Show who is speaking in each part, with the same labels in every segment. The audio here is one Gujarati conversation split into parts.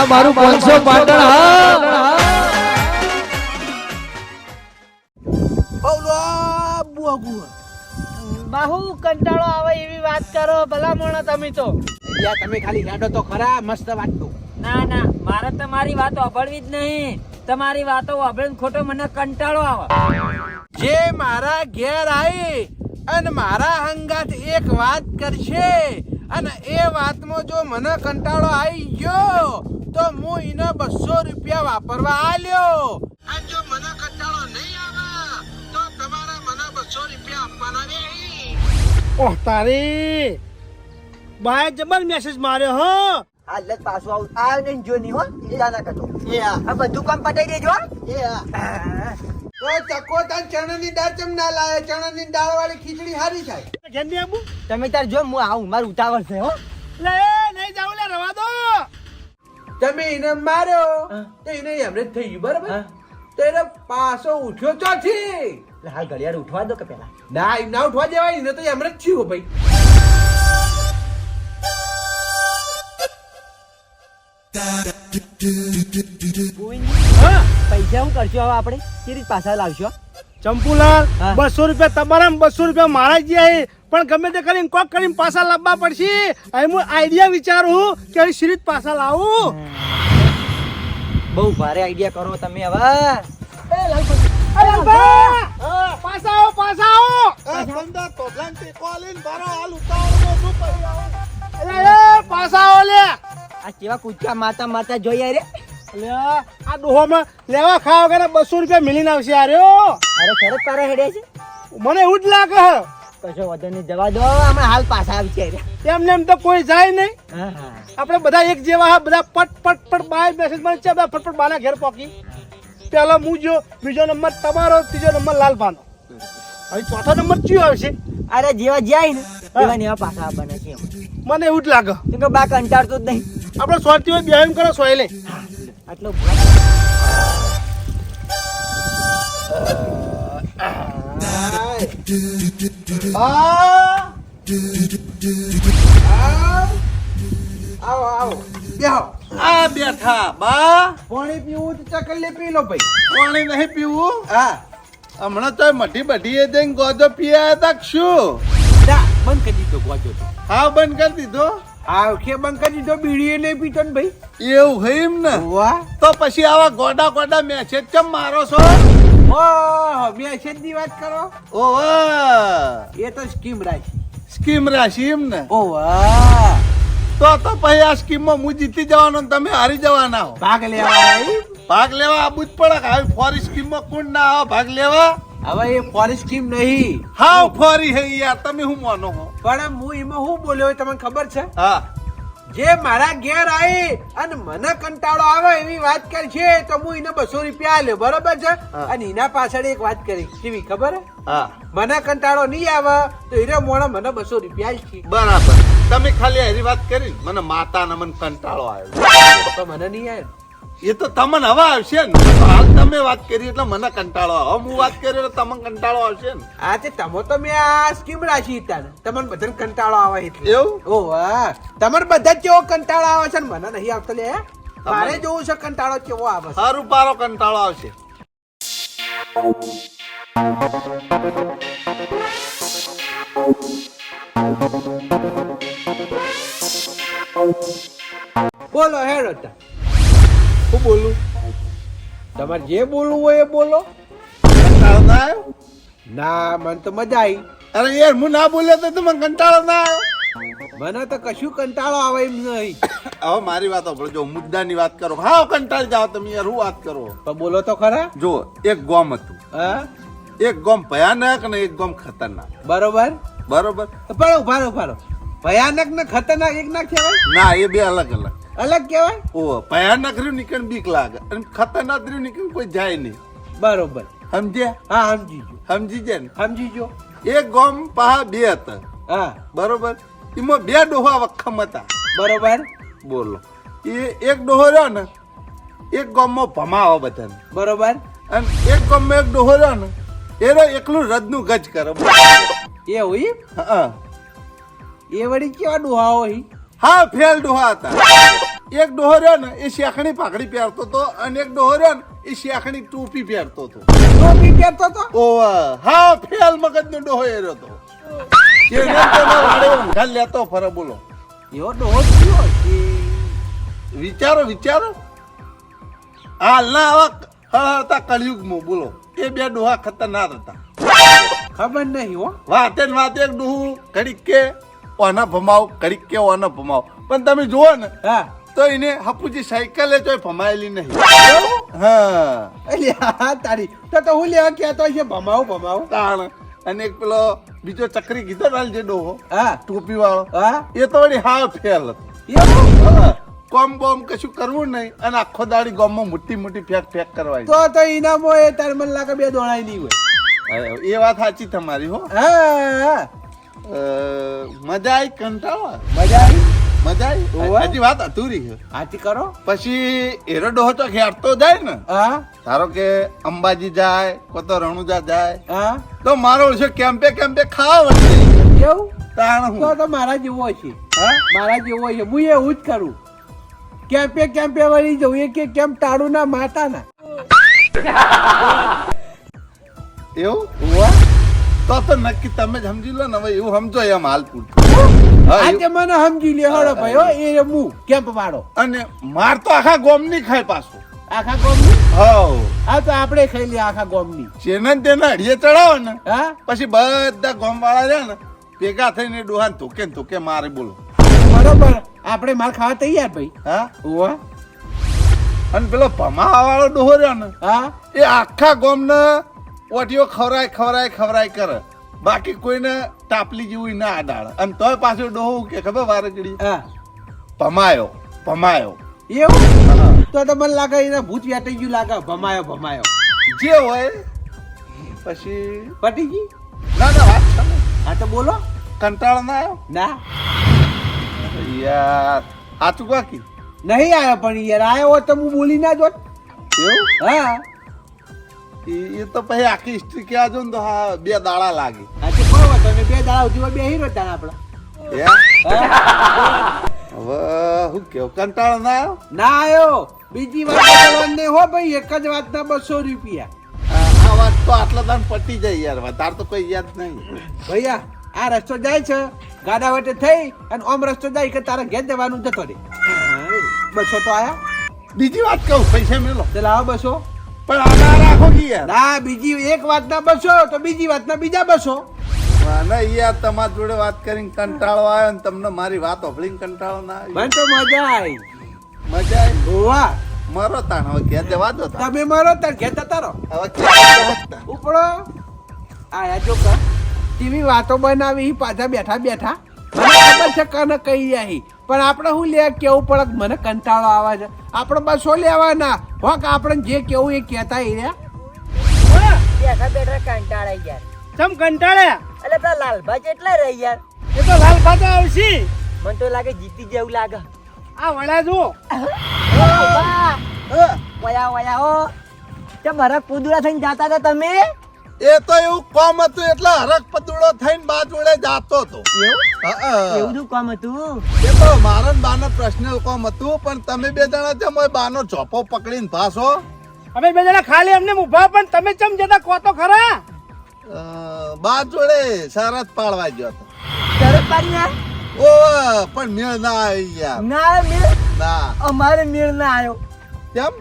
Speaker 1: આ મારું પાંચસો પાટણ હા.
Speaker 2: બાહુ કંટાળો આવે એવી વાત કરો ભલામણ તમે તો.
Speaker 3: યા તમે ખાલી ગાડો તો ખરા મસ્ત વાટતું
Speaker 4: ના ના મારે તમારી વાત અભળવી જ નહીં. તમારી વાતો અભળીને ખોટો મને કંટાળો આવે.
Speaker 3: જે મારા ઘેર આવી અને મારા હંગાત એક વાત કરશે અને એ વાતમાં જો મને કંટાળો આવી ગયો તો હું એને બસો રૂપિયા વાપરવા આલ્યો. આ જો મને કટાળો નહીં આવે તો તમારે મને બસો રૂપિયા આપવાના રે
Speaker 2: ઓહ તારી. બાય જબર મેસેજ માર્યો હો.
Speaker 5: હાલ જ પાછું આવું. આ નહીં જો નહીં હો. ચિંતા ના કરતો આ. બધું કામ પતાઈ દેજો હો.
Speaker 3: ઓય ચકો તાન ચણાની દાળ ચમ ના લાવે? ચણાની દાળ વાળી ખીચડી હારી થાય.
Speaker 2: નહીં આબુ?
Speaker 5: તમે તાર જો હું આવું મારું ઉતાવળ છે હો.
Speaker 2: લે નહીં જાવ લે રવા દો.
Speaker 3: તમે એને માર્યો તો એને એમને જ થઈ ગયું બરાબર તો એને પાછો ઉઠ્યો ચોથી.
Speaker 5: હા હાલ ઘડિયાળ ઉઠવા દો કે પેલા
Speaker 3: ના એમ ના ઉઠવા દેવાય એને તો એમને જ થયું ભાઈ.
Speaker 2: હા
Speaker 5: પૈસા હું કરશો હવે આપણે? કેવી પાછા લાવશો?
Speaker 2: ચંપુલાલ બસો રૂપિયા તમારા બસો રૂપિયા મારા જ જાય પણ ગમે તે કરીને કોક કરીને પાછા લાવવા પડશે. અહીં હું આઈડિયા વિચારું કે અહીં સિરીજ પાછા લાવું.
Speaker 5: બહુ ભારે આઈડિયા કરો તમે હવે.
Speaker 2: પાસા પાછા આવો પાછા આવો. પાછા આવો લે.
Speaker 5: આ કેવા કૂદકા માતા માતા જોઈએ રે?
Speaker 2: આ ડોહોમાં લેવા ખાવા વગર બસો રૂપિયા મિલીને આવશે આર્યો
Speaker 5: અરે સરસ તારે હેડે છે?
Speaker 2: મને એવું જ લાગે હે.
Speaker 5: કશો વધુ નહીં જવા દો અમે હાલ પાછા આવી છે.
Speaker 2: એમને એમ તો કોઈ જાય નહીં. આપણે બધા એક જેવા હા બધા પટ પટ પટ બાય મેસેજ મળે છે બધા ફટફટ બાના ઘેર પોકી. પેલો હું જો બીજો નંબર તમારો ત્રીજો નંબર લાલભાનો હવે ચોથો નંબર કયો આવશે?
Speaker 5: અરે જેવા જાય ને એવા ને એવા પાછા બને છે
Speaker 2: મને એવું જ લાગે.
Speaker 5: કેમ કે બા કંટાળતો જ નહીં.
Speaker 2: આપણે સોરતી હોય બેહીને કરો સોયલે.
Speaker 5: આટલો
Speaker 3: આવો આવો બેહો
Speaker 6: આ બેઠા બા
Speaker 3: પાણી પીવું તો ચકલી પી લો ભાઈ.
Speaker 6: પાણી નહીં પીવું?
Speaker 3: હા.
Speaker 6: હમણાં તો મઢી બઢીએ જઈને ગોજો પીયા હતા શું?
Speaker 3: બંધ કરી દીધો ગોજો
Speaker 6: હા બંધ કરી દીધો?
Speaker 3: આ વખતે બંધ કરી દીધો બીડીએ નહીં પીતો ને ભાઈ.
Speaker 6: એવું હોય એમ ને?
Speaker 3: વાહ.
Speaker 6: તો પછી આવા ગોડા ગોડા મેસેજ કેમ મારો છો?
Speaker 3: ઓહ મેસેજની વાત કરો?
Speaker 6: ઓહ.
Speaker 3: એ તો સ્કીમ રાખી.
Speaker 6: સ્કીમ રાશી એમ ને?
Speaker 3: ઓ વાહ.
Speaker 6: તો તો પછી આ સ્કીમમાં હું જીતી જવાનો ને તમે હારી જવાના હો.
Speaker 3: ભાગ લેવા
Speaker 6: ભાગ લેવા આ જ પડે આવી ફોરી સ્કીમમાં કોણ ના આવે? ભાગ લેવા.
Speaker 3: હવે એ ફોરેસ્ટ સ્કીમ નહીં.
Speaker 6: હા ફોરી હે યાર તમે હું માનો હો
Speaker 3: પણ હું એમાં શું બોલ્યો તમને ખબર છે?
Speaker 6: હા.
Speaker 3: જે મારા ઘેર આવી અને મને કંટાળો આવે એવી વાત કરશે તો હું એને બસો રૂપિયા આલ્યો બરોબર છે? અને એના પાછળ એક વાત કરી કેવી ખબર હે?
Speaker 6: હા.
Speaker 3: મને કંટાળો નહીં આવે તો એને મોણા મને બસો રૂપિયા આલશે
Speaker 6: બરાબર. તમે ખાલી એની વાત કરી મને માતા ને મને કંટાળો આવ્યો.
Speaker 3: તો મને નહીં આવે
Speaker 6: એ તો તમને હવે આવશે ને. હાલ તમે વાત કરી એટલે મને કંટાળો હવે હું વાત કરી એટલે તમને કંટાળો આવશે ને.
Speaker 3: આ તે તમે તો મેં આ સ્કીમ રાખી હતા તમને બધાને કંટાળો આવે એટલે.
Speaker 6: એવું?
Speaker 3: ઓ વાહ તમારે બધા જ કેવો કંટાળો આવે છે ને? મને નહીં આવતો લે મારે જોવું છે કંટાળો કેવો આવે
Speaker 6: સારું પારો કંટાળો આવશે.
Speaker 3: બોલો હેડો
Speaker 6: શું બોલું?
Speaker 3: તમારે જે બોલવું હોય એ બોલો.
Speaker 6: કંટાળો ના આવ્યો?
Speaker 3: ના મને તો મજા આવી.
Speaker 6: અરે યાર હું ના બોલ્યો તો તમને કંટાળો ના આવ્યો?
Speaker 3: મને તો કશું કંટાળો આવે એમ નહીં.
Speaker 6: હવે મારી વાત સાંભળો જો મુદ્દાની વાત કરો. હા કંટાળી જાઓ તમે યાર હું વાત કરો?
Speaker 3: તો બોલો તો ખરા.
Speaker 6: જો એક ગોમ હતું.
Speaker 3: હા?
Speaker 6: એક ગોમ ભયાનક ને એક ગોમ ખતરનાક.
Speaker 3: બરોબર?
Speaker 6: બરોબર?
Speaker 3: પણ ઉભારો ઉભારો. ભયાનક ને ખતરનાક એક ના કહેવાય?
Speaker 6: ના એ બે અલગ અલગ
Speaker 3: અલગ કહેવાય?
Speaker 6: ઓ ભયાનક રહ્યું નીકળ બીક લાગે. અને ખતરનાક રહ્યું નીકળ કોઈ જાય નહીં.
Speaker 3: બરોબર.
Speaker 6: સમજ્યા?
Speaker 3: હા સમજી ગયો
Speaker 6: સમજી જાય ને?
Speaker 3: સમજી જો
Speaker 6: એક ગોમ પહા બે હતા.
Speaker 3: હા.
Speaker 6: બરોબર? એમાં બે ડોહા વખમ હતા.
Speaker 3: બરોબર.
Speaker 6: બોલો. એ એક ડોહો રહ્યો ને એક ગામમાં ભમાવો બધાને.
Speaker 3: બરોબર.
Speaker 6: અને એક ગામમાં એક ડોહો રહ્યો ને એનો એકલું રદનું ગજ કરો
Speaker 3: એ હોય
Speaker 6: હા.
Speaker 3: એ વળી કેવા ડોહા હોય?
Speaker 6: હા ફેલ ડોહા હતા. એક ડોહો રહ્યો ને એ શેખણી પાઘડી પહેરતો હતો અને એક ડોહો રહ્યો ને એ શેખણી ટોપી પહેરતો હતો.
Speaker 3: ટોપી પહેરતો હતો?
Speaker 6: ઓવા હા ફેલ મગજનો ડોહો એ રહ્યો હતો એને તેના વાળે ઊંઘા લેતો ફરે બોલો.
Speaker 3: એવો ડોહો થયો
Speaker 6: વિચારો વિચારો. હાલના આવા હળહળતા કળિયુગમાં બોલો. એ બે ડોહા ખતરનાક હતા.
Speaker 3: ખબર નહીં હો.
Speaker 6: વાતે ને વાતે એક ડોહું ઘડીક કે ઓના ભમાવ ઘડીક કે ઓના ભમાવ. પણ તમે જુઓ ને
Speaker 3: હા.
Speaker 6: તો એને હપુજી સાયકલે તો ભમાયેલી નહીં. હા.
Speaker 3: અલ્યા તારી. તો તો હું લેવા કહેતો છે ભમાવું ભમાવું?
Speaker 6: તાણ. અને એક પેલો બીજો ચકરી કીધો ને જે ડોહો?
Speaker 3: હા.
Speaker 6: ટોપી વાળો
Speaker 3: હા.
Speaker 6: એ તો વળી હા ફેલ હતો. કોમ બોમ કશું કરવું નહીં અને આખો દાડી ગોમમાં મોટી મોટી ફેક ફેક કરવાની.
Speaker 3: તો તો ઇનામો એ તાર મને લાગે બે દોણાઈ નહીં હોય.
Speaker 6: એ વાત સાચી તમારી હો.
Speaker 3: હા હા
Speaker 6: મજા આવી કંટાળો?
Speaker 3: મજા આવી
Speaker 6: મજા. આવી હજી વાત અધૂરી છે.
Speaker 3: હાથી કરો?
Speaker 6: પછી એરો ડોહો તો ખેડતો જાય ને.
Speaker 3: હા.
Speaker 6: ધારો કે અંબાજી જાય કો તો રણુજા જાય.
Speaker 3: હા.
Speaker 6: તો મારો છે કેમ્પે કેમ્પે ખાવા વળી
Speaker 3: એવું
Speaker 6: તાણ
Speaker 3: તો
Speaker 6: હું.
Speaker 3: તો મારા જેવો છે.
Speaker 6: હા?
Speaker 3: મારા જેવો છે. હું એવું જ કરું. કેમ્પે કેમ્પે વળી જવું એ કે કેમ ટાળું ના માતા ના
Speaker 6: એવું. તો તો નક્કી તમે સમજી લો ને હવે એવું સમજો એમ હાલ પૂરતું.
Speaker 3: આજે મને સમજી લે હળો ભાઈ એ મુ કેમ્પ વાળો.
Speaker 6: અને માર તો આખા ગોમની ખાય પાછું.
Speaker 3: આખા ગોમની? હો આ તો આપણે ખાઈ લે આખા ગોમની.
Speaker 6: જેને તેના અડીએ ચડાવો ને
Speaker 3: હા?
Speaker 6: પછી બધા ગોમ વાળા રહ્યા ને ભેગા થઈને ડોહાન ને કે મારે બોલો.
Speaker 3: બરોબર આપણે માર ખાવા તૈયાર ભાઈ.
Speaker 6: હા?
Speaker 3: વાહ
Speaker 6: અને પેલો ભમાવા વાળો ડોહો રહ્યો ને
Speaker 3: હા?
Speaker 6: એ આખા ગોમને ઓટીઓ ખવરાય ખવરાય ખવરાય કરે. બાકી કોઈને ટાપલી જેવું ના આડાડે અને તોય પાછો ડોહો કે ખબર વારગડી
Speaker 3: હા.
Speaker 6: ભમાયો ભમાયો.
Speaker 3: એવું? તો તો મને લાગે એને ભૂત વેટાઈ ગયું લાગે. ભમાયો ભમાયો.
Speaker 6: જે હોય પછી
Speaker 3: પટી ગઈ
Speaker 6: ના ના વાત છે
Speaker 3: હા તો બોલો.
Speaker 6: કંટાળો ના આવ્યો?
Speaker 3: ના.
Speaker 6: યાર સાચું કાકી
Speaker 3: નહીં આવ્યો પણ યાર. આવ્યો તો હું બોલી ના જોત.
Speaker 6: એવું?
Speaker 3: હા.
Speaker 6: એ- તો પછી આખી હિસ્ટ્રી કહેવા જો ને તો હા બે દાડા લાગે.
Speaker 3: હા કોઈ વાંધો નહીં. બે દાડા સુધી બે હીરો ત્યાં આપણે?
Speaker 6: હવે હું કેવું કંટાળો ના આવ્યો?
Speaker 3: ના આવ્યો. બીજી વાત નહીં હો ભાઈ એક જ વાતના બસો રૂપિયા.
Speaker 6: આ વાત તો આટલા દાન પટી જાય યાર વધારે તો કોઈ યાદ નહીં.
Speaker 3: ભૈયા આ રસ્તો જાય છે ગાડા વટે થઈ અને ઓમ રસ્તો જાય કે તારા ઘેર જવાનું જતો રે બસો તો આયા.
Speaker 6: બીજી વાત કહું પૈસા મેલો.
Speaker 3: તો લાવો બસો.
Speaker 6: પણ આના રાખો કે યાર?
Speaker 3: ના બીજી એક વાતના બસો તો બીજી વાતના બીજા બસો.
Speaker 6: મને યાર તમારી જોડે વાત કરીને કંટાળો આવ્યો ને તમને મારી વાત ઓફળીને કંટાળો ના આવ્યો.
Speaker 3: મને તો મજા આવી.
Speaker 6: મજા આવી?
Speaker 3: ગોવા
Speaker 6: મરો તાણ હવે ઘેર જવા દો
Speaker 3: તમે મારો તાણ ઘેર જતા રહો.
Speaker 6: હવે.
Speaker 3: ઉપડો. આયા જો કેવી વાતો બનાવી પાછા બેઠા બેઠા. મને ખબર છે કને કઈ આહી પણ આપણે શું લે કેવું પડે? મને કંટાળો આવે છે. આપણે શું લેવાના? હોક આપણે જે કેવું એ કહેતા એ રહ્યા
Speaker 5: બેઠા બેઠા કંટાળા યાર.
Speaker 2: ચમ કંટાળ્યા
Speaker 5: એટલે પેલા લાલભા કેટલા રહી યાર.
Speaker 2: એ તો લાલ પાતા આવશે.
Speaker 5: મને તો લાગે જીતી જેવું લાગે.
Speaker 2: આ વડા
Speaker 5: બા, વયા વયા હો તે મારા કુદરા થઈને જાતા હતા તમે?
Speaker 6: એ તો એવું કોમ હતું એટલે હરક પતુડો થઈને બા જોડે જાતો હતો.
Speaker 5: એવું? શું કોમ હતું?
Speaker 6: એ તો મારા બાનો પર્સનલ કોમ હતું પણ તમે બે જણા જેમ હોય બાનો ચોપો પકડીને ભાસો.
Speaker 2: અમે બે જણા ખાલી અમને ઊભા પણ તમે ચમ જતા કહો તો ખરા?
Speaker 6: બાજુડે બા જોડે સરસ પાડવા ગયો હતો.
Speaker 5: તરત પાડી
Speaker 6: ઓ પણ મેળ ના આવી ગયા
Speaker 5: ના મેળ?
Speaker 6: ના.
Speaker 5: અમારે મેળ ના આવ્યો.
Speaker 6: કેમ?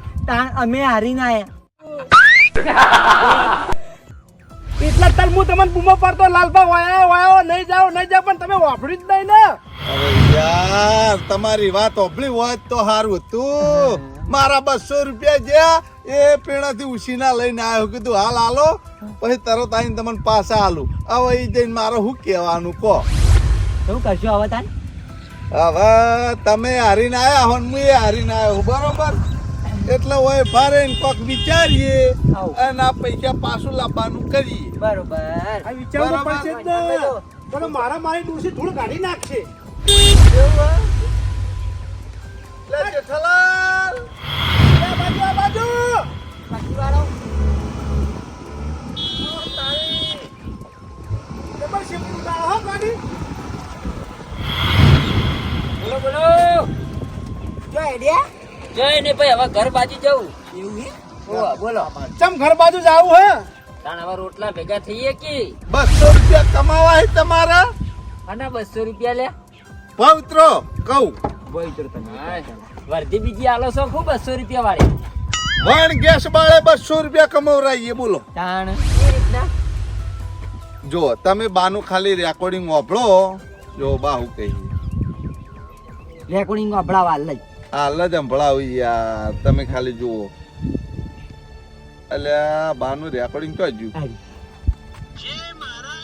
Speaker 5: અમે હારી ના આયા.
Speaker 2: એટલા તાર હું તમને બૂમો પાડતો લાલબા વાયા વાયો નહીં જાઓ નહીં જાઓ પણ તમે વાપરી જ નહીં ને.
Speaker 6: અરે યાર તમારી વાત ઓભળી હોય તો સારું હતું. મારા બસો રૂપિયા જ્યાં એ પેણાથી ઉછીના લઈને આવ્યો. કીધું હાલ હાલો પછી તરત આવીને તમને પાછા હાલું. હવે એ જઈને મારે શું કહેવાનું કહો.
Speaker 5: શું કરશો હવે તાન?
Speaker 6: હવે તમે હારીને આવ્યા હો હું એ હારીને આવ્યો બરોબર? એટલે હોય ભારે ને કોક વિચારીએ અને આ પૈસા પાછું લાવવાનું કરીએ.
Speaker 5: બરોબર.
Speaker 2: આ વિચારવું પડશે જ ને. પણ મારા મારી ડોસી ધૂળ કાઢી નાખશે.
Speaker 6: લે જેઠાલાલ.
Speaker 2: આ બાજુ આ બાજુ. જબર શેપી ઉતારો હો ગાડી.
Speaker 4: બોલો બોલો.
Speaker 5: જો આઈડિયા
Speaker 4: જોઈ ને ભાઈ હવે ઘર બાજુ જવું.
Speaker 5: એવું હે?
Speaker 4: બોલો.
Speaker 2: ચમ ઘર બાજુ જાવું હે?
Speaker 4: તાણ હવે રોટલા ભેગા થઈએ કે?
Speaker 6: બસો રૂપિયા કમાવા હે તમારા?
Speaker 4: અને બસો રૂપિયા લે.
Speaker 6: પવિત્રો કહું.
Speaker 4: તમે વર્ધી બીજી આલો છો ખૂબ બસો રૂપિયા વાળી?
Speaker 6: વણ ગેસ બાળે બસો રૂપિયા કમાવરાઈએ બોલો.
Speaker 4: તાણ.
Speaker 6: જો તમે બાનું ખાલી રેકોર્ડિંગ વાપરો. જો બાહુ કહી
Speaker 5: રેકોર્ડિંગ અભડાવા લઈ.
Speaker 6: હાલ જ સંભળાવું યાર તમે ખાલી જુઓ. એટલે બાનું રેકોર્ડિંગ તો
Speaker 3: જે મારા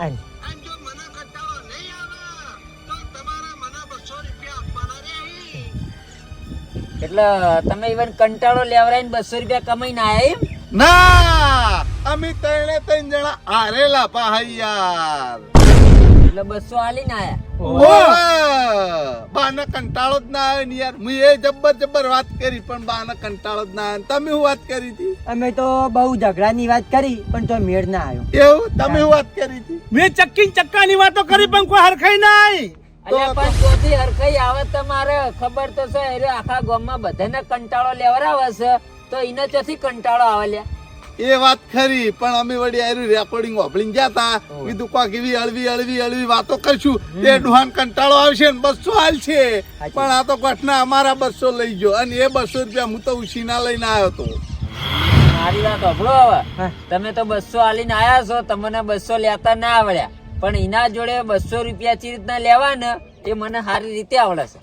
Speaker 3: અને
Speaker 4: એટલે તમે ઇવન કંટાળો લેવરાઈને બસો રૂપિયા કમાઈને આયા એમ?
Speaker 6: ના! અમે ત્રણે ત્રણ જણા હારેલા પા યાર
Speaker 4: એટલે બસો આલીને આયા!
Speaker 6: બાને કંટાળો જ ના આવે ને યાર. હું એ જબ્બર જબ્બર વાત કરી પણ બાને કંટાળો જ ના આવે. તમે શું વાત કરી હતી?
Speaker 5: અમે તો બહુ ઝઘડાની વાત કરી પણ તો મેળ ના આવ્યો.
Speaker 6: એવું? તમે શું વાત કરી હતી?
Speaker 2: મેં ચક્કી ચક્કાની વાતો કરી પણ કોઈ હરખાઈ નહીં.
Speaker 4: અલ્યા પણ ચોથી હરખાઈ આવે તમારે ખબર તો છે એ આખા ગામમાં બધાને કંટાળો લેવરાવે છે. તો એને ચોથી કંટાળો આવે લ્યા.
Speaker 6: એ વાત ખરી પણ અમે વળી આયરું રેકોર્ડિંગ વાપરીને ગયા તા. કીધું કોક એવી અળવી અળવી અળવી વાતો કરશું. તે ડુહાન કંટાળો આવશે ને બસો હાલ છે. પણ આ તો ઘટના અમારા બસો લઈ ગયો અને એ બસો રૂપિયા હું તો ઉછીના લઈને આવ્યો તો.
Speaker 4: મારી વાત સાંભળો હવે. તમે તો બસો હાલીને આવ્યા છો તમને બસો લેતા ના આવડ્યા. પણ એના જોડે બસો રૂપિયા ચી રીતના લેવા ને એ મને સારી રીતે આવડે છે.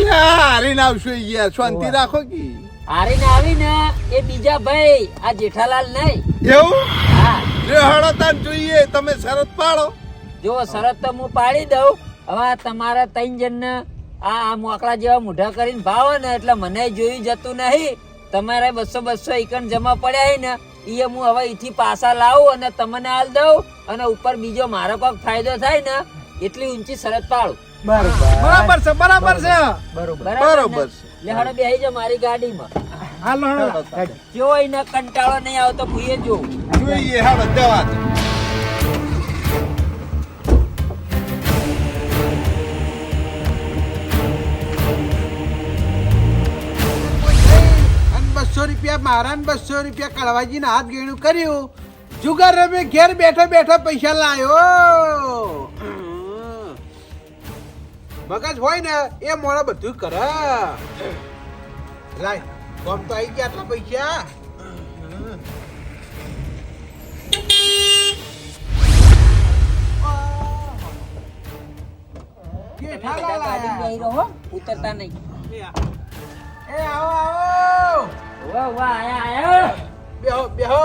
Speaker 6: યા, હારીને આવશું યાર. શાંતિ રાખો કે.
Speaker 4: હારીને આવીને એ બીજા ભાઈ આ જેઠાલાલ નહીં.
Speaker 6: એવું?
Speaker 4: હા.
Speaker 6: લે હળો તાન જોઈએ તમે શરત પાડો.
Speaker 4: જો શરત તો હું પાડી દઉં. હવે તમારા ત્રણ જણને આ આ મોકળા જેવા મોઢા કરીને ભાવો ને એટલે મને જોયું જતું નહીં. તમારે બસો બસો એકન જમા પડ્યા ને એ હું હવે અહીંથી પાછા લાવું અને તમને હાલ દઉં અને ઉપર બીજો મારો કોઈક ફાયદો થાય ને એટલી ઊંચી શરત પાડું.
Speaker 2: બરાબર. છે બરાબર છે.
Speaker 5: બરોબર.
Speaker 6: બરાબર છે.
Speaker 4: લે હડો બેહી જા મારી ગાડીમાં.
Speaker 2: હાલો હાલો.
Speaker 4: જો એને કંટાળો નહીં આવતો ભૂયે એ જોઉં.
Speaker 6: જોઈએ હાલો જવા
Speaker 3: રૂપિયા મારા બસો રૂપિયા કળવાજીને હાથ ગેણું કર્યું. જુગાર રમે ઘેર બેઠો બેઠો પૈસા લાયો. મગજ હોય ને એ મોડા બધું કરે. લાય કોમ તો આવી ગયા આટલા પૈસા.
Speaker 4: ઉતરતા નહીં.
Speaker 3: એ આવો આવો.
Speaker 4: વાહ વાહ આયા આયા
Speaker 3: બેહો બેહો.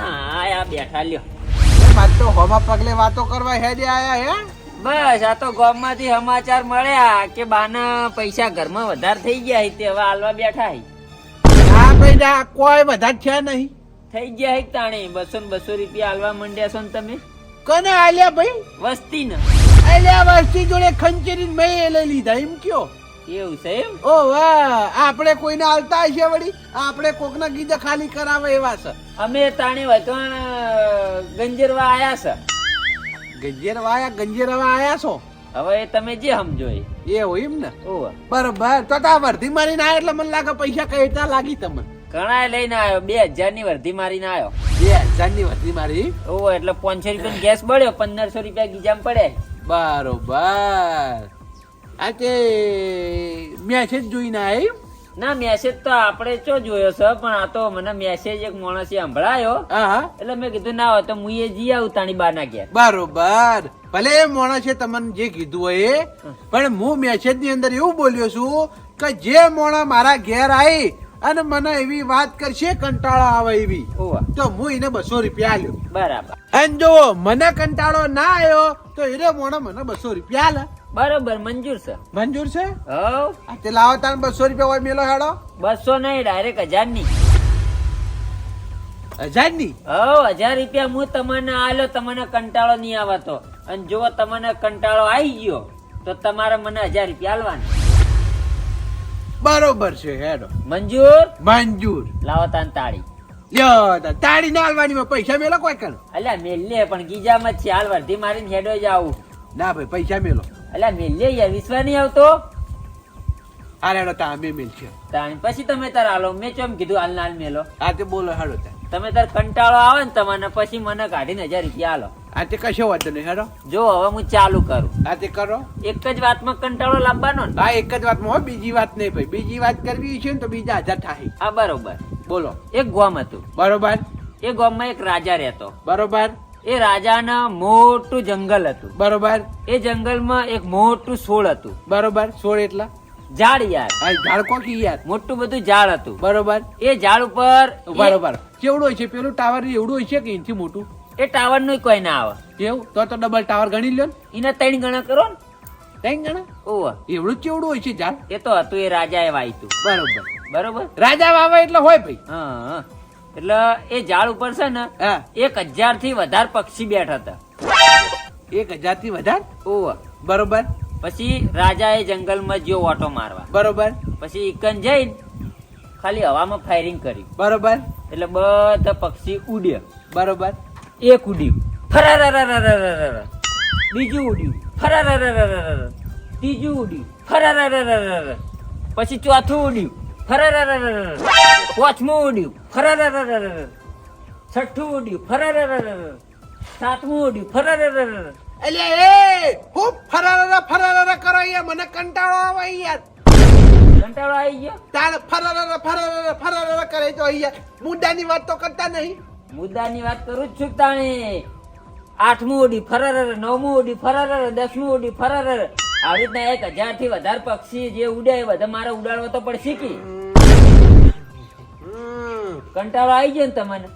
Speaker 4: આયા બેઠા લ્યો.
Speaker 3: માર તો હોમા પગલે વાતો કરવા હેડે આયા હે?
Speaker 4: બસ આ તો ગોમમાંથી સમાચાર મળ્યા કે બાના પૈસા ઘરમાં વધારે થઈ ગયા તે હવે હાલવા બેઠા છે.
Speaker 3: ના ભાઈ ના કોઈ બધા થયા નહીં.
Speaker 4: થઈ ગયા છે તાણે બસો ને બસો રૂપિયા હાલવા માંડ્યા છો ને તમે?
Speaker 3: કોને આલ્યા ભાઈ?
Speaker 4: વસ્તી ને
Speaker 3: આલ્યા વસ્તી જોડે ખંચેરી મેં એ લઈ લીધા એમ કયો?
Speaker 4: એવું છે એમ?
Speaker 3: ઓ વાહ આપણે કોઈને હાલતા છે વળી? આપણે કોકના ગીજા ખાલી કરાવે એવા છે.
Speaker 4: અમે તાણે વચમાં ગંજરવા આયા છે.
Speaker 3: ગંજેરવા આયા? ગંજેરવા આયા છો?
Speaker 4: હવે તમે જે સમજો એ.
Speaker 3: એ હોય એમ ને? બરોબર તો તા વર્ધી મારીને આયા એટલે મને લાગે પૈસા રીતના લાગી તમને?
Speaker 4: ઘણા લઈને આવ્યો બે હજારની વર્ધી મારીને આવ્યો
Speaker 3: બે હજારની વર્ધી મારી?
Speaker 4: ઓ એટલે પાંચસો રૂપિયા ગેસ બળ્યો પંદરસો રૂપિયા ગીજામ પડે
Speaker 3: બરોબર. આ તે મેસેજ જોઈને આયા.
Speaker 4: ના મેસેજ તો આપણે ચો જોયો છે પણ આ તો મને મેસેજ એક માણસે સંભળાયો. એટલે મેં કીધું ના હોય તો હું એ જી આવું તાણી બા ના ઘેર.
Speaker 3: બરોબર. ભલે એ માણસે તમને જે કીધું હોય પણ હું મેસેજની અંદર એવું બોલ્યો છું કે જે મોણા મારા ઘેર આવી અને મને એવી વાત કરશે કંટાળો આવે એવી તો હું એને બસો રૂપિયા આલ્યો.
Speaker 4: બરાબર.
Speaker 3: અને જો મને કંટાળો ના આવ્યો તો એને મોણા મને બસો રૂપિયા આલે.
Speaker 4: બરોબર મંજૂર છે.
Speaker 3: મંજૂર છે? આ તે લાવો તાન બસો રૂપિયા હોય મેલો હેડો.
Speaker 4: બસો નહીં ડાયરેક્ટ
Speaker 3: હજારની હજારની
Speaker 4: હવ હજાર રૂપિયા હું તમને આલો તમને કંટાળો નહીં આવતો. અને જો તમને કંટાળો આવી ગયો તો તમારે મને હજાર રૂપિયા આલવાના.
Speaker 3: બરોબર છે હેડો.
Speaker 4: મંજૂર?
Speaker 3: મંજૂર.
Speaker 4: લાવો તાન તાળી.
Speaker 3: લ્યો તાળી ના હાલવાની પૈસા મેલો કોઈ કણ?
Speaker 4: અલ્યા પણ ગીજામાં છે. હાલ વર્ધી મારીને હેડો જ આવું.
Speaker 3: ના ભાઈ પૈસા મેલો.
Speaker 4: અલ્યા મેલ્લે યાર વિશ્વાસ નહીં આવતો?
Speaker 3: અરે તા અમે મેલ છે.
Speaker 4: તાણ. પછી તમે તાર હાલો મેં ચમ કીધું હાલ નાલ મેલો?
Speaker 3: આ તે બોલો હેડો તા
Speaker 4: તમે તાર કંટાળો આવે ને તમને પછી મને કાઢીને હજાર રૂપિયા આલો
Speaker 3: આ તે કશો વાંધો નહીં હેડો
Speaker 4: જો હવે હું ચાલુ કરું.
Speaker 3: આ તે કરો.
Speaker 4: એક જ વાતમાં કંટાળો લાવવાનો ને?
Speaker 3: આ એક જ વાતમાં હો બીજી વાત નહીં ભાઈ. બીજી વાત કરવી છે ને તો બીજા હજાર થાય.
Speaker 4: આ બરોબર.
Speaker 3: બોલો.
Speaker 4: એક ગોમ હતું.
Speaker 3: બરોબર.
Speaker 4: એ ગોમમાં એક રાજા રહેતો.
Speaker 3: બરોબર.
Speaker 4: એ રાજાના મોટું જંગલ હતું.
Speaker 3: બરોબર.
Speaker 4: એ જંગલમાં એક મોટું સોળ હતું.
Speaker 3: બરોબર. સોળ એટલા?
Speaker 4: ઝાડ યાર.
Speaker 3: ઝાડ કોકી યાર?
Speaker 4: મોટું બધું ઝાડ હતું.
Speaker 3: બરોબર.
Speaker 4: એ ઝાડ ઉપર
Speaker 3: બરોબર. કેવડું હોય છે? પેલું ટાવર એવડું હોય છે કે એનથી મોટું?
Speaker 4: એ ટાવરનું કોઈ ના આવે.
Speaker 3: એવું તો તો ડબલ ટાવર ગણી લ્યો ને.
Speaker 4: એના ત્રણ ગણા કરો ને.
Speaker 3: ત્રણ ગણા?
Speaker 4: ઓવ
Speaker 3: એવડું કેવડું હોય છે ઝાડ?
Speaker 4: એ તો હતું એ રાજાએ વાયતું.
Speaker 3: બરોબર.
Speaker 4: બરોબર?
Speaker 3: રાજા વાવા એટલે હોય ભાઈ.
Speaker 4: હા. એટલે એ ઝાડ ઉપર છે ને એક હજારથી વધારે પક્ષી બેઠા હતા.
Speaker 3: એક હજારથી વધારે?
Speaker 4: ઓવ
Speaker 3: બરોબર.
Speaker 4: પછી રાજા એ જંગલમાં જો ઓટો મારવા.
Speaker 3: બરોબર.
Speaker 4: પછી ઇકન જઈ ખાલી હવામાં ફાયરિંગ કરી
Speaker 3: બરોબર.
Speaker 4: એટલે બધા પક્ષી ઉડ્યા.
Speaker 3: બરોબર.
Speaker 4: એક ઉડ્યું. ફરાર બીજું ઉડ્યું. ફરાર ત્રીજું ઉડ્યું. ફરાર પછી ચોથું ઉડ્યું. ફરારરરરરર. પાંચમું ઉડ્યું ફરારરરરરર. છઠ્ઠું ઉડ્યું ફરારરરરર. સાતમું ઉડ્યું ફરારરરરર.
Speaker 3: એટલે એ ખૂબ ફરારા ફરારા કરો યાર મને કંટાળો આવે યાર
Speaker 4: કંટાળો આવી ગયો
Speaker 3: તાણ ફરારા ફરારા ફરારા કરે તો યાર મુદ્દાની વાત તો કરતા નહીં
Speaker 4: મુદ્દાની વાત કરું જ છું તાણી આઠમું ઉડી ફરાર નવમું ઉડી ફરાર દસમું ઉડી ફરર આવી રીતના એક હજારથી વધારે પક્ષી જે ઉડે એ બધા મારે ઉડાડવો તો પડશે કે. કંટાળો આવી ગયો ને તમને?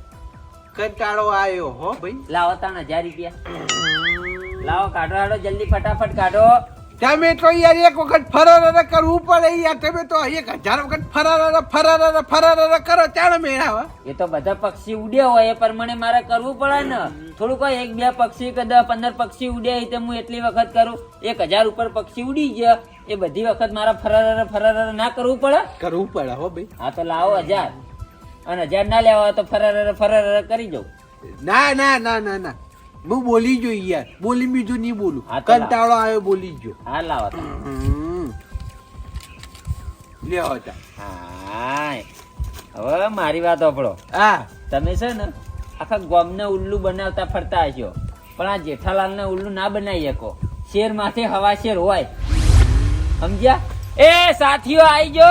Speaker 3: કંટાળો આવ્યો હો ભાઈ.
Speaker 4: લાવો તાણ હજાર રૂપિયા. લાવો કાઢો કાઢો જલ્દી ફટાફટ કાઢો.
Speaker 3: તમે તો યાર એક વખત ફરારા કરવું પડે યાર. તમે તો એક હજાર વખત ફરાર ફરાર ફરારા કરો ચાલો મેળાવા
Speaker 4: એ તો બધા પક્ષી ઉડ્યા હોય એ પ્રમાણે મારે કરવું પડે ને. થોડુંક એક બે પક્ષી કે દસ પંદર પક્ષી ઉડ્યા એ તો હું એટલી વખત કરું. એક હજાર ઉપર પક્ષી ઉડી ગયા એ બધી વખત મારા ફરાર ફરાર ના કરવું પડે?
Speaker 3: કરવું પડે હો ભાઈ.
Speaker 4: હા તો લાવો હજાર. અને હજાર ના લેવા હોય તો ફરાર ફરાર કરી જાઉં
Speaker 3: ના ના ના ના ના. હું બોલી જો યાર બોલી બીજું નહીં બોલું. કંટાળો આવ્યો બોલી જો.
Speaker 4: હા લાવો હવે મારી વાત સાંભળો.
Speaker 3: હા.
Speaker 4: તમે છે ને આખા ગામને ઉલ્લુ બનાવતા ફરતા હશો. પણ આ જેઠાલાલને ઉલ્લુ ના બનાવી શકો. શેર માથે હવા શેર હોય. સમજ્યા? એ સાથીઓ આઈ જો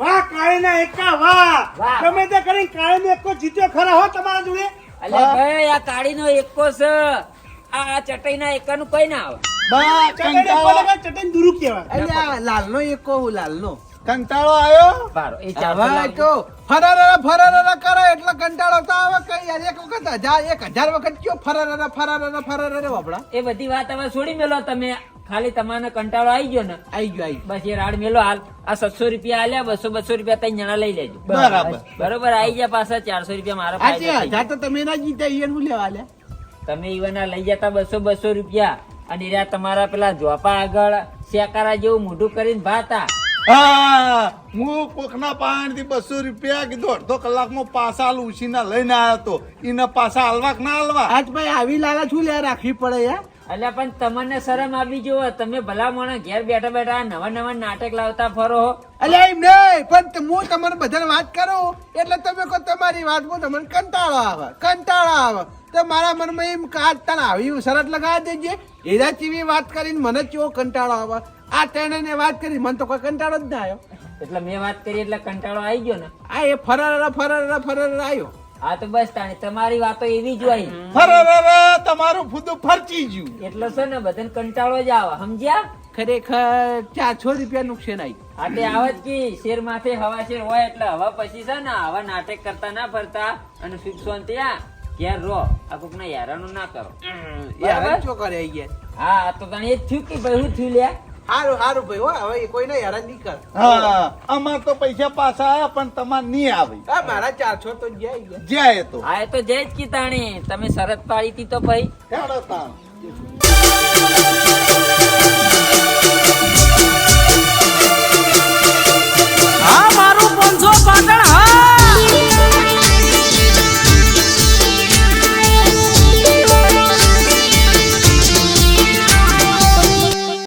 Speaker 2: વાહ કાળીના એકા વાહ. તમે તે કરીને કાળીનો એકો જીત્યો ખરા હો તમારા જોડે?
Speaker 4: અલે ભાઈ આ કાળીનો એકો છે. આ ચટાઈના એકાનું કઈ ના આવે.
Speaker 6: બા?
Speaker 2: ચટણી દુરુ કહેવાય.
Speaker 3: અલ્યા લાલનો એકો લાલનો.
Speaker 6: કંટાળો આવ્યો?
Speaker 4: બારો એ
Speaker 3: ચાવા તો ફરારા ફરારા કરે એટલે કંટાળો તો આવે કઈ યાર એક વખત હજાર એક હજાર વખત કયો ફરારા ફરારા ફરારા બાપડા
Speaker 4: એ બધી વાત હવે છોડી મેલો તમે. ખાલી તમારે કંટાળો આવી ગયો ને?
Speaker 3: આવી ગયો આવી
Speaker 4: બસ એ રાડ મેલો હાલ. આ સત્સો રૂપિયા આલ્યા બસો બસો રૂપિયા ત્રણ જણા લઈ લેજો.
Speaker 6: બરાબર.
Speaker 4: બરોબર આવી ગયા પાછા ચારસો રૂપિયા મારા
Speaker 3: તો તમે ના જીતા હું લેવા
Speaker 4: લે તમે ઈવાના લઈ જતા બસો બસો રૂપિયા. અને રહ્યા તમારા પેલા જોપા આગળ શેકારા જેવું મોઢું કરીને ભાતા
Speaker 6: હા હું કોકના પાણી બસો રૂપિયા કીધું અડધો કલાકમાં પાસા ઉછીના લઈને આવ્યો હતો એને પાછા હાલવા ના હાલવા?
Speaker 3: આજ ભાઈ આવી લાલા છું લે રાખવી પડે યાર
Speaker 4: એટલે પણ તમને શરમ આવી જુઓ તમે ભલા મોણા ઘેર બેઠા બેઠા નવા નવા નાટક લાવતા ફરો હો.
Speaker 3: અલ્યા એમ નહીં પણ હું તમારે બધાને વાત કરું એટલે તમે કહો તમારી વાત વાતમાં તમને કંટાળો આવે કંટાળો આવે. તો મારા મનમાં એમ કાચ તને આવી શરત લગાવી દેજે. એના ચીવી વાત કરીને મને ચેવો કંટાળો આવે. આ તેને વાત કરી મને તો કોઈ કંટાળો જ ના આવ્યો.
Speaker 4: એટલે મેં વાત કરી એટલે કંટાળો આવી ગયો ને.
Speaker 3: આ એ ફરારા ફરારા ફરારા આવ્યો.
Speaker 4: હા તો બસ તાણી તમારી વાતો એવી જ હોય.
Speaker 6: ફરે તમારું ફૂદું ફરચી ગયું.
Speaker 4: એટલે છે ને બધાને કંટાળો જ આવે. સમજ્યા?
Speaker 3: ખરેખર ચારસો રૂપિયા નુકસાન આવી
Speaker 4: આટલે આવે જ કે. શેર માથે હવા શેર હોય એટલે હવા પછી છે ને આવા નાટક કરતા ના ફરતા. અને સુખ શાંતિ આ ઘેર રો આ કોક ના યારાનું ના કરો
Speaker 3: યાર શું કરે યાર
Speaker 4: હા આ તો તને એ થયું કે ભાઈ હું થયું લ્યા?
Speaker 3: સારું સારું ભાઈ હો હવે કોઈને હેરાન નહીં કર.
Speaker 6: હા અમાર તો પૈસા પાછા આવ્યા પણ તમાર નહીં આવે.
Speaker 3: હા મારા ચારસો તો જાય ગયા.
Speaker 6: જ્યાં તો.
Speaker 4: હા એ તો જય જ કીતાણી તમે શરત પાડી હતી તો ભાઈ.
Speaker 6: હેડો તાણ.